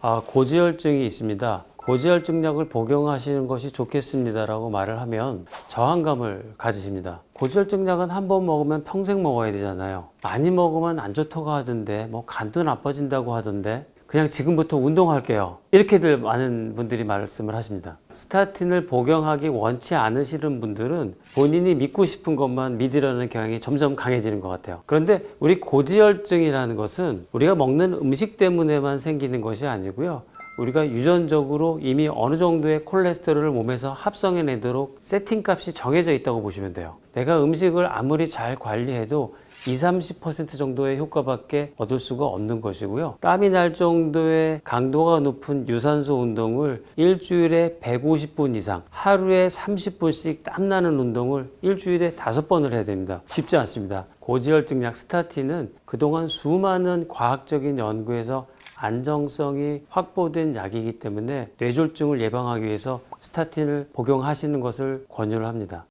아, 고지혈증이 있습니다. 고지혈증약을 복용하시는 것이 좋겠습니다라고 말을 하면 저항감을 가지십니다. 고지혈증약은 한 번 먹으면 평생 먹어야 되잖아요. 많이 먹으면 안 좋다고 하던데, 뭐 간도 나빠진다고 하던데, 그냥 지금부터 운동할게요. 이렇게들 많은 분들이 말씀을 하십니다. 스타틴을 복용하기 원치 않으시는 분들은 본인이 믿고 싶은 것만 믿으려는 경향이 점점 강해지는 것 같아요. 그런데 우리 고지혈증이라는 것은 우리가 먹는 음식 때문에만 생기는 것이 아니고요. 우리가 유전적으로 이미 어느 정도의 콜레스테롤을 몸에서 합성해내도록 세팅값이 정해져 있다고 보시면 돼요. 내가 음식을 아무리 잘 관리해도 20, 30% 정도의 효과밖에 얻을 수가 없는 것이고요. 땀이 날 정도의 강도가 높은 유산소 운동을 일주일에 150분 이상, 하루에 30분씩 땀나는 운동을 일주일에 다섯 번을 해야 됩니다. 쉽지 않습니다. 고지혈증 약 스타틴은 그동안 수많은 과학적인 연구에서 안정성이 확보된 약이기 때문에 뇌졸중을 예방하기 위해서 스타틴을 복용하시는 것을 권유를 합니다.